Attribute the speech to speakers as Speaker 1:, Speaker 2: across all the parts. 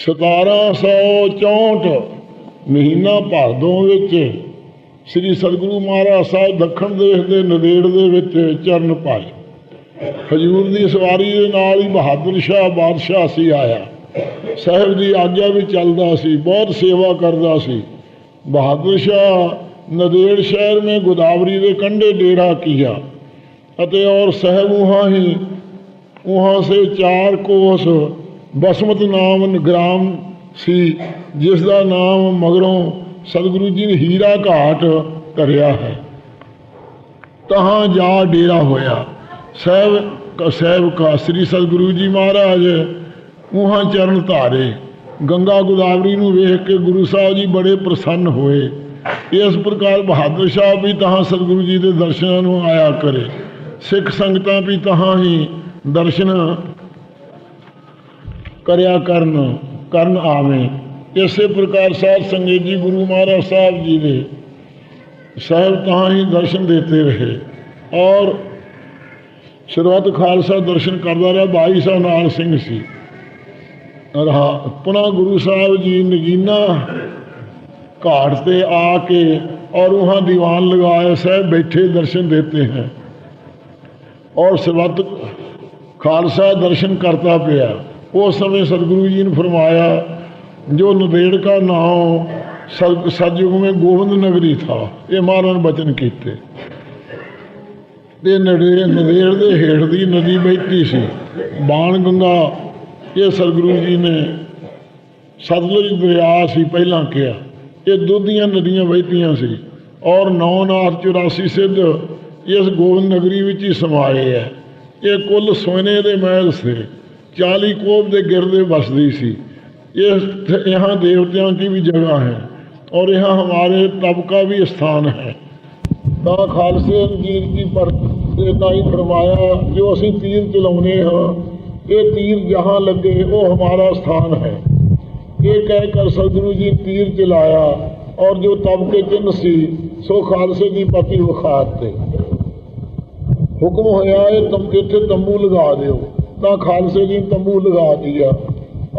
Speaker 1: 1764 ਮਹੀਨਾ ਭਰ ਦੋ ਵਿੱਚ ਸ੍ਰੀ ਸਤਿਗੁਰੂ ਮਹਾਰਾਜ ਸਾਹਿਬ ਦੱਖਣ ਦੇਸ਼ ਦੇ ਨਦੇੜ ਦੇ ਵਿੱਚ ਚਰਨ ਪਾਏ। ਹਜੂਰ ਦੀ ਸਵਾਰੀ ਦੇ ਨਾਲ ਹੀ ਬਹਾਦਰ ਸ਼ਾਹ ਬਾਦਸ਼ਾਹ ਸੀ ਆਇਆ। ਸਹਿਬ ਦੀ ਆਗਿਆ ਵੀ ਚੱਲਦਾ ਸੀ, ਬਹੁਤ ਸੇਵਾ ਕਰਦਾ ਸੀ। ਬਹਾਦਰ ਸ਼ਾਹ ਨਦੇੜ ਸ਼ਹਿਰ ਮੇ ਗੋਦਾਵਰੀ ਦੇ ਕੰਢੇ ਡੇਰਾ ਕੀਆ ਅਤੇ ਔਰ ਸਹਿਬ ਉਹਾਂ ਹੀ, ਉਹਾਂ ਸੇ ਚਾਰ ਕੋਸ ਬਸਮਤ ਨਾਮ ਗ੍ਰਾਮ ਸੀ, ਜਿਸ ਦਾ ਨਾਮ ਮਗਰੋਂ ਸਤਿਗੁਰੂ ਜੀ ਨੇ ਹੀਰਾ ਘਾਟ ਕਰਿਆ ਹੈ। ਤਹਾਂ ਜਾ ਡੇਰਾ ਹੋਇਆ। ਸਾਹਿਬ ਸਾਹਿਬ ਕਾ, ਸ੍ਰੀ ਸਤਿਗੁਰੂ ਜੀ ਮਹਾਰਾਜ ਉਹਾਂ ਚਰਨ ਧਾਰੇ। ਗੰਗਾ ਗੋਦਾਵਰੀ ਨੂੰ ਵੇਖ ਕੇ ਗੁਰੂ ਸਾਹਿਬ ਜੀ ਬੜੇ ਪ੍ਰਸੰਨ ਹੋਏ। ਇਸ ਪ੍ਰਕਾਰ ਬਹਾਦਰ ਸ਼ਾਹ ਵੀ ਤਹਾਂ ਸਤਿਗੁਰੂ ਜੀ ਦੇ ਦਰਸ਼ਨਾਂ ਨੂੰ ਆਇਆ ਕਰੇ। ਸਿੱਖ ਸੰਗਤਾਂ ਵੀ ਤਹਾਂ ਹੀ ਦਰਸ਼ਨ ਕਰਿਆ ਕਰਨ ਕਰਨ ਆਵੇਂ। ਇਸੇ ਪ੍ਰਕਾਰ ਸਾਧ ਸੰਗਤ ਜੀ ਗੁਰੂ ਮਹਾਰਾਜ ਸਾਹਿਬ ਜੀ ਦੇ ਸਾਹਿਬ ਤਾਂ ਹੀ ਦਰਸ਼ਨ ਦਿੱਤੇ ਰਹੇ ਔਰ ਸ਼ੁਰੂਆਤ ਖਾਲਸਾ ਦਰਸ਼ਨ ਕਰਦਾ ਰਿਹਾ, ਬਾਈ ਸਾਹਿਬ ਨਾਲ ਸਿੰਘ ਸੀ। ਰਹਾ, ਆਪਣਾ ਗੁਰੂ ਸਾਹਿਬ ਜੀ ਨਗੀਨਾ ਘਾਟ ਤੇ ਆ ਕੇ ਔਰ ਉਹਾਂ ਦੀਵਾਨ ਲਗਾਏ, ਸਾਹਿਬ ਬੈਠੇ ਦਰਸ਼ਨ ਦਿੱਤੇ ਹੈ। ਔਰ ਸਰਵਤ ਖਾਲਸਾ ਦਰਸ਼ਨ ਕਰਤਾ ਪਿਆ। ਉਸ ਸਮੇਂ ਸਤਿਗੁਰੂ ਜੀ ਨੇ ਫਰਮਾਇਆ, ਜੋ ਨਵੇੜ ਕਾ ਨਾਮ ਸਤਜੁਗ ਮੇ ਗੋਬਿੰਦ ਨਗਰੀ ਥਾ, ਇਹ ਮਹਾਰਾਜ ਨੇ ਬਚਨ ਕੀਤੇ। ਤੇ ਨਵੇੜ ਨਵੇੜ ਦੇ ਹੇਠ ਦੀ ਨਦੀ ਬਹਿਤੀ ਸੀ, ਬਾਣ ਗੰਗਾ, ਇਹ ਸਤਿਗੁਰੂ ਜੀ ਨੇ ਸਤਲੁਜ ਦਰਿਆ ਸੀ ਪਹਿਲਾਂ ਕਿਹਾ, ਇਹ ਦੁੱਧ ਦੀਆਂ ਨਦੀਆਂ ਬਹਿਤੀਆਂ ਸੀ, ਔਰ ਨੌਨਾਥ 84 ਸਿੱਧ ਇਸ ਗੋਬਿੰਦ ਨਗਰੀ ਵਿੱਚ ਹੀ ਸਮਾਏ ਹੈ। ਇਹ ਕੁੱਲ ਸੋਨੇ ਦੇ ਮਹਿਲ ਸੀ। 40 ਕੋਪ ਦੇ ਗਿਰਦੇ ਵਸਦੀ ਸੀ ਇਸ यहाँ देवताओं की भी जगह है और यहाँ हमारे तब का भी स्थान है ਤਾਂ ਖਾਲਸੇ ਅੰਜੀਰ ਦੀ ਪਰ ਤੇ ਤਾਂ ਹੀ ਫਰਮਾਇਆ ਜੋ ਅਸੀਂ ਤੀਰ ਚਲਾਉਨੇ ਹਾਂ ਇਹ ਤੀਰ ਜਹਾਂ ਲੱਗੇ ਉਹ ਹਮਾਰਾ ਸਥਾਨ ਹੈ ਇਹ ਕਹਿ ਕਰ ਸਤਿਗੁਰੂ ਜੀ ਤੀਰ ਚਲਾਇਆ ਔਰ ਜੋ ਤਬ ਕੇ ਚਿੰਨ ਸੀ ਸੋ ਖਾਲਸੇ ਦੀ ਪਤੀ ਵਿਖਾਤੇ ਹੁਕਮ ਹੋਇਆ ਇਹ ਤਮ ਇੱਥੇ ਤੰਬੂ ਲਗਾ ਦਿਓ ਤਾਂ ਖਾਲਸੇ ਦੀ ਤੰਬੂ ਲਗਾ ਦਿਆ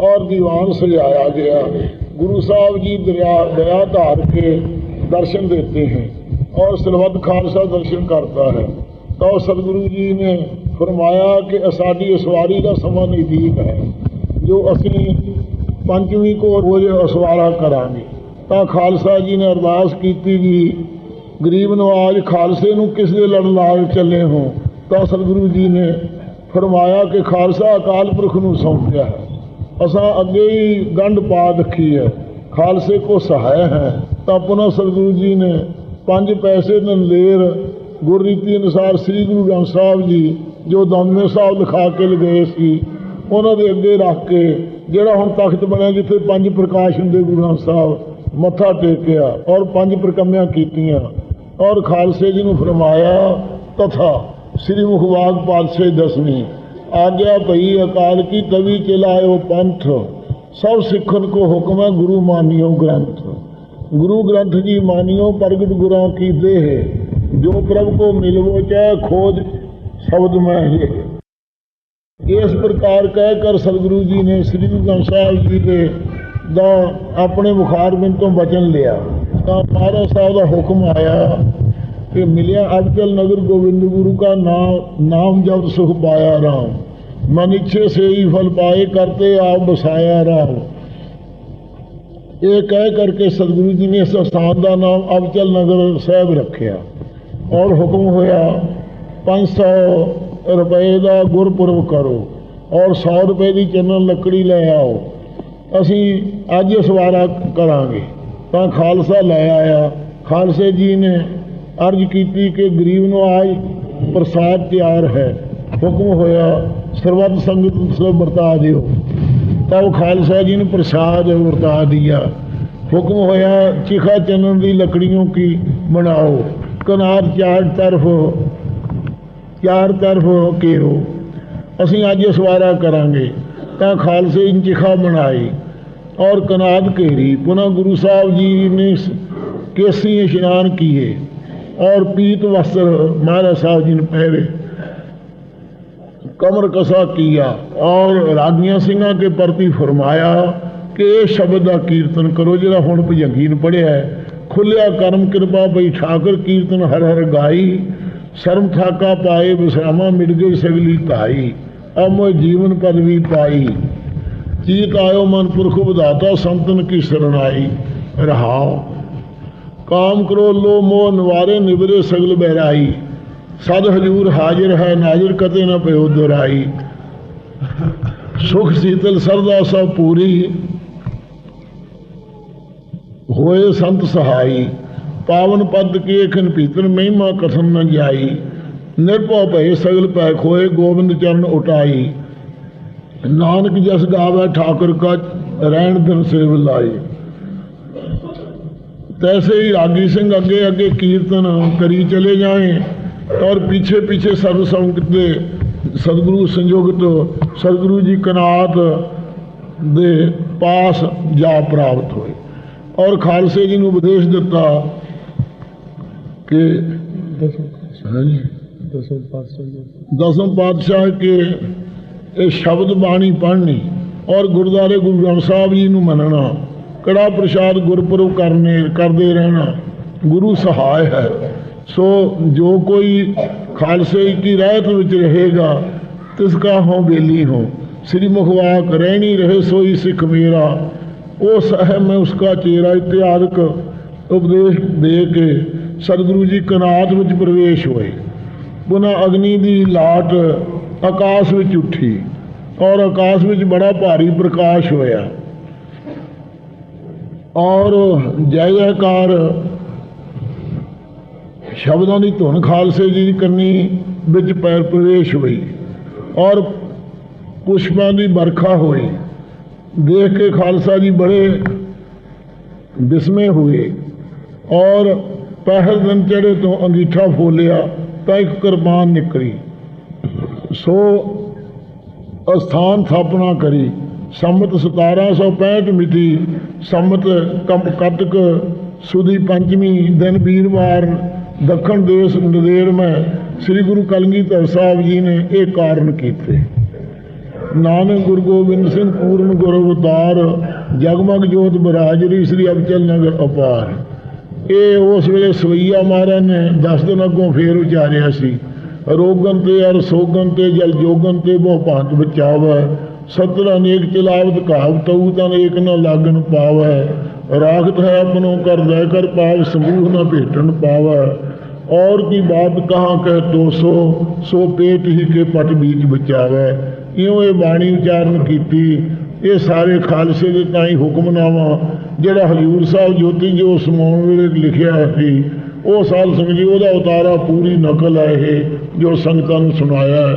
Speaker 1: ਔਰ ਦੀਵਾਨ ਸਜਾਇਆ ਗਿਆ ਗੁਰੂ ਸਾਹਿਬ ਜੀ ਦਰਿਆ ਦਰਿਆ ਧਾਰ ਕੇ ਦਰਸ਼ਨ ਦਿੱਤੇ ਹੈ और सलवत खालसा दर्शन करता है तो सदगुरु जी ने फरमाया कि साड़ी असवारी का समा नज़दीक है जो असली पंचवी को रोज असवारा करा तो खालसा जी ने अरदास की जी गरीब नवाज खालसे किस लड़ लाल चले हो तो सदगुरु जी ने ਫਰਮਾਇਆ ਕਿ ਖਾਲਸਾ ਅਕਾਲ ਪੁਰਖ ਨੂੰ ਸੌਂਪਿਆ ਹੈ। ਅਸਾਂ ਅੱਗੇ ਹੀ ਗੰਢ ਪਾ ਰੱਖੀ ਹੈ। ਖਾਲਸੇ ਕੋ ਸਹਾਇ ਹੈ। ਤਾਂ ਪੁਨः ਸਤਿਗੁਰੂ ਜੀ ਨੇ ਪੰਜ ਪੈਸੇ ਨੰਦੇਰ ਗੁਰਰੀਤੀ ਅਨੁਸਾਰ ਸ੍ਰੀ ਗੁਰੂ ਗ੍ਰੰਥ ਸਾਹਿਬ ਜੀ, ਜੋ ਦਮਨੇ ਸਾਹਿਬ ਲਿਖਾ ਕੇ ਲਗਾਏ ਸੀ, ਉਹਨਾਂ ਦੇ ਅੱਗੇ ਰੱਖ ਕੇ ਜਿਹੜਾ ਹੁਣ ਤਖਤ ਬਣਿਆ ਜਿੱਥੇ ਪੰਜ ਪ੍ਰਕਾਸ਼ ਹੁੰਦੇ ਗੁਰੂ ਗ੍ਰੰਥ ਸਾਹਿਬ, ਮੱਥਾ ਟੇਕਿਆ ਔਰ ਪੰਜ ਪ੍ਰਕੰਮਿਆਂ ਕੀਤੀਆਂ। ਔਰ ਖਾਲਸੇ ਜੀ ਨੂੰ ਫਰਮਾਇਆ, ਤਥਾ ਸ੍ਰੀ ਮੁਖਵਾਗ ਪਾਤਸ਼ਾਹ ਦਸਵੀਂ, ਆਗਿਆ ਭਈ ਅਕਾਲ ਕੀ ਤਵੀ ਚਲਾਇਓ ਪੰਥ, ਸਭ ਸਿੱਖਣ ਕੋ ਹੁਕਮ ਹੈ ਗੁਰੂ ਮਾਨਿਓ ਗ੍ਰੰਥ। ਗੁਰੂ ਗ੍ਰੰਥ ਜੀ ਮਾਨਿਓ ਪ੍ਰਗਟ ਗੁਰਾਂ ਕੀ ਦੇਹ, ਜੋ ਪ੍ਰਭ ਕੋ ਮਿਲਵੋ ਚਾਹੇ ਖੋਜ ਸ਼ਬਦ ਮੈਂ ਹੈ ਇਸ ਪ੍ਰਕਾਰ ਕਹਿ ਕਰ ਸਤਿਗੁਰੂ ਜੀ ਨੇ ਸ੍ਰੀ ਗੁਰੂ ਗ੍ਰੰਥ ਸਾਹਿਬ ਜੀ ਦੇ ਦਾ ਆਪਣੇ ਬੁਖਾਰ ਤੋਂ ਬਚਨ ਲਿਆ। ਤਾਂ ਮਹਾਰਾਜ ਸਾਹਿਬ ਦਾ ਹੁਕਮ ਆਇਆ ਕਿ ਮਿਲਿਆ ਅਬਦਲ ਨਗਰ ਗੋਬਿੰਦ ਗੁਰੂ का नाम नाम जब सुख पाया राम मन इच्छे से ही फल पाए करते आप बसाया राम ਇਹ ਕਹਿ ਕਰਕੇ ਸਤਿਗੁਰੂ ਜੀ ਨੇ ਇਸ ਸਥਾਨ ਦਾ ਨਾਮ ਅਬਚਲ ਨਗਰ ਸਾਹਿਬ ਰੱਖਿਆ ਔਰ ਹੁਕਮ ਹੋਇਆ 500 ਰੁਪਏ ਦਾ ਗੁਰਪੁਰਬ ਕਰੋ ਔਰ 100 ਰੁਪਏ ਦੀ ਚੰਨਨ ਲੱਕੜੀ ਲੈ ਆਓ ਅਸੀਂ ਅੱਜ ਸਵਾਰਾ ਕਰਾਂਗੇ ਤਾਂ ਖਾਲਸਾ ਲੈ ਆਇਆ ਖਾਲਸੇ ਜੀ ਨੇ ਅਰਜ ਕੀਤੀ ਕਿ ਗਰੀਬ ਨੂੰ ਆਜ ਪ੍ਰਸਾਦ ਤਿਆਰ ਹੈ। ਹੁਕਮ ਹੋਇਆ, ਸਰਬੱਤ ਸੰਗਤ ਸਭ ਵਰਤਾ ਦਿਓ। ਤਾਂ ਉਹ ਖਾਲਸਾ ਜੀ ਨੇ ਪ੍ਰਸਾਦ ਵਰਤਾ ਦਿਆ। ਹੁਕਮ ਹੋਇਆ, ਚਿਖਾ ਚੰਨਨ ਦੀ ਲੱਕੜੀਆਂ ਕੀ ਬਣਾਓ? ਕਨਾਰ ਚਾਰ ਤਰਫ ਚਾਰ ਤਰਫ ਘੇਰੋ। ਅਸੀਂ ਅੱਜ ਸਵਾਰਾ ਕਰਾਂਗੇ। ਤਾਂ ਖਾਲਸੇ ਨੇ ਚਿਖਾ ਬਣਾਈ ਔਰ ਕਨਾਦ ਘੇਰੀ। ਪੁਨः ਗੁਰੂ ਸਾਹਿਬ ਜੀ ਨੇ ਕੇਸੀ ਇਸ਼ਨਾਨ ਕੀਏ। और पीत वस्त्र महाराज साहब जी ने पहरे कमर कसा किया और रागिया सिंह के प्रति फरमाया ਕਿ ਇਹ ਸ਼ਬਦ ਦਾ ਕੀਰਤਨ ਕਰੋ ਜਿਹੜਾ ਹੁਣ ਭਜੰਗੀ ਨੂੰ ਪੜਿਆ ਹੈ ਖੁੱਲਿਆ ਕਰਮ ਕਿਰਪਾ ਬਈ ਠਾਕਰ ਕੀਰਤਨ ਹਰ ਹਰ ਗਾਈ ਸ਼ਰਮ ਥਾਕਾ ਪਾਏ ਵਿਸਰਾਮਾ ਮਿਟ ਗਈ ਸਗਲੀ ਧਾਈ ਅਮੋ ਜੀਵਨ ਪਦਵੀ ਪਾਈ ਚੀਤ ਆਇਓ ਮਨ ਪੁਰਖ ਵਿਧਾਤਾ ਸੰਤਨ ਕੀ ਸਰਣਾਈ ਰਹਾਓ ਕਾਮ ਕਰੋ ਲੋ ਮੋਹ ਨਿਵਾਰੇ ਨਿਵਰੇ ਸਗਲ ਬਹਿਰਾਈ। ਸਦ ਹਜੂਰ ਹਾਜ਼ਰ ਹੈ, ਨਾਜ਼ਰ ਕਤੇ ਨਾ ਪਿਓ ਦੁਰਾਈ ਸੁਖ ਸੀਤਲ ਸਰਦਾ ਸਭ ਪੂਰੀ। ਹੋਏ ਸੰਤ ਸਹਾਈ। ਪਾਵਨ ਪਦ ਕੀ ਖਨ ਭੀਤਰ ਮਹਿਮਾ ਕਥਨ ਨ ਜਾਈ ਨਿਰਭਉ ਭਏ ਸਗਲ ਪੈ ਖੋਏ ਗੋਬਿੰਦ ਚਰਨ ਉਟਾਈ। ਨਾਨਕ ਜਸ ਗਾਵੇ ਠਾਕੁਰ ਕਾ ਰਹਿਣ ਦਿਨ ਸੇਵ ਲਾਈ तैसे ही रागी सिंह आगे आगे कीर्तन करी चले जाएं और पीछे पीछे सर्व संगते सदगुरु संयोगत सदगुरु जी कनात ਦੇ ਪਾਸ ਜਾ ਪ੍ਰਾਪਤ ਹੋਏ ਔਰ ਖਾਲਸੇ ਜੀ ਨੂੰ ਉਪਦੇਸ਼ ਦਿੱਤਾ ਕਿ ਹਾਂਜੀ
Speaker 2: ਦਸੋਂ ਪਾਤਸ਼ਾਹ
Speaker 1: ਦਸਮ ਪਾਤਸ਼ਾਹ ਕੇ ਇਹ ਸ਼ਬਦ ਬਾਣੀ ਪੜ੍ਹਨੀ ਔਰ ਗੁਰਦਾਰੇ ਗੁਰੂ ਗ੍ਰੰਥ ਸਾਹਿਬ ਜੀ ਨੂੰ ਮੰਨਣਾ ਕੜਾ ਪ੍ਰਸ਼ਾਦ ਗੁਰਪੁਰਬ ਕਰਨੇ, ਕਰਦੇ ਰਹਿਣਾ? ਗੁਰੂ ਸਹਾਇ ਹੈ। ਸੋ ਜੋ ਕੋਈ ਖਾਲਸੇ ਕੀ ਰਹਿਤ ਵਿੱਚ ਰਹੇਗਾ ਤਿਸ ਕਾ ਹੋ, ਬੇਲੀ ਹੋ, ਸ੍ਰੀ ਮੁਖਵਾਕ ਰਹਿਣੀ ਰਹੇ ਸੋਈ ਸਿੱਖ ਮੇਰਾ ਉਸ ਹੈ ਮੈਂ ਉਸਕਾ ਚੇਰਾ ਇਤਿਆਦਿਕ ਉਪਦੇਸ਼ ਦੇ ਕੇ ਸਤਿਗੁਰੂ ਜੀ ਕਨਾਤ ਵਿੱਚ ਪ੍ਰਵੇਸ਼ ਹੋਏ। ਪੁਨः ਅਗਨੀ ਦੀ ਲਾਟ ਆਕਾਸ਼ ਵਿੱਚ ਉੱਠੀ ਔਰ ਆਕਾਸ਼ ਵਿੱਚ ਬੜਾ ਭਾਰੀ ਪ੍ਰਕਾਸ਼ ਹੋਇਆ। ਔਰ ਜੈ ਜੈਕਾਰ ਸ਼ਬਦਾਂ ਦੀ ਧੁਨ ਖਾਲਸੇ ਜੀ ਦੀ ਕਰਨੀ ਵਿੱਚ ਪੈਰ ਪ੍ਰਵੇਸ਼ ਹੋਈ ਔਰ ਪੁਸ਼ਪਾਂ ਦੀ ਵਰਖਾ ਹੋਈ। ਦੇਖ ਕੇ ਖਾਲਸਾ ਜੀ ਬੜੇ ਬਿਸਮੇ ਹੋਏ ਔਰ ਪਹਿਲ ਦਿਨ ਚੜੇ ਤੋਂ ਅੰਗੀਠਾ ਫੋਲਿਆ ਤਾਂ ਇੱਕ ਕੁਰਬਾਨ ਨਿਕਲੀ। ਸੋ ਅਸਥਾਨ ਥਾਪਨਾ ਕਰੀ। ਸੰਮਤ 1765 ਮਿਤੀ ਸੰਮਤ ਕੰਪ ਕੱਤਕ ਸੁਦੀ ਪੰਚਮੀ ਦਿਨ ਵੀਰਵਾਰ ਦੱਖਣ ਦੇਸ਼ ਨਦੇੜ ਮੈਂ ਸ੍ਰੀ ਗੁਰੂ ਕਲਗੀਧਰ ਸਾਹਿਬ ਜੀ ਨੇ ਇਹ ਕਾਰਨ ਕੀਤੇ। ਨਾਨਕ ਗੁਰੂ ਗੋਬਿੰਦ ਸਿੰਘ ਪੂਰਨ ਗੁਰ ਅਵਤਾਰ ਜਗਮਗ ਜੋਤ ਬਰਾਜਰੀ ਸ੍ਰੀ ਅਬਚਲ ਨਗਰ ਅਪਾਰ। ਇਹ ਉਸ ਵੇਲੇ ਸਵਈਆ ਮਹਾਰਾਜ ਨੇ 10 ਦਿਨ ਅੱਗੋਂ ਫੇਰ ਉਚਾਰਿਆ ਸੀ। ਰੋਗਨ ਤੇ ਅਰ ਸੋਗਨ ਤੇ ਜਲ ਜੋਗਨ ਤੇ ਬਹੁ ਭਾਂਤ ਬਚਾਵੈ। ਸਤਰ ਨੇਕ ਚਲਾਵਤ ਕਹਾਵਤ ਤਉ ਤਨ ਏਕ ਨ ਲਾਗਨ ਪਾਵੈ। ਰਾਖਤ ਹੈ ਆਪਣੋ ਕਰ ਲੈ ਕਰ ਪਾਵ ਸਮੂਹ ਨ ਭੇਟਣ ਪਾਵੈ। ਔਰ ਕੀ ਬਾਤ ਕਹਾ ਕਹਿ ਤੋ ਸੋ ਸੋ ਪੇਟ ਹੀ ਕੇ ਪਟ ਬੀਜ ਬਚਾਵੈ। ਇਉਂ ਇਹ ਬਾਣੀ ਉਚਾਰਨ ਕੀਤੀ। ਇਹ ਸਾਰੇ ਖਾਲਸੇ ਦੇ ਤਾਂ ਹੀ ਹੁਕਮਨਾਮਾ ਜਿਹੜਾ ਹਜ਼ੂਰ ਸਾਹਿਬ ਜੋਤੀ ਜੋ ਸਮਾਉਣ ਵੇਲੇ ਲਿਖਿਆ ਸੀ, ਉਹ ਸਾਲ ਸਮਝੀ ਉਹਦਾ ਉਤਾਰਾ ਪੂਰੀ ਨਕਲ ਹੈ ਇਹ, ਜੋ ਸੰਗਤਾਂ ਨੂੰ ਸੁਣਾਇਆ। ਹੈ।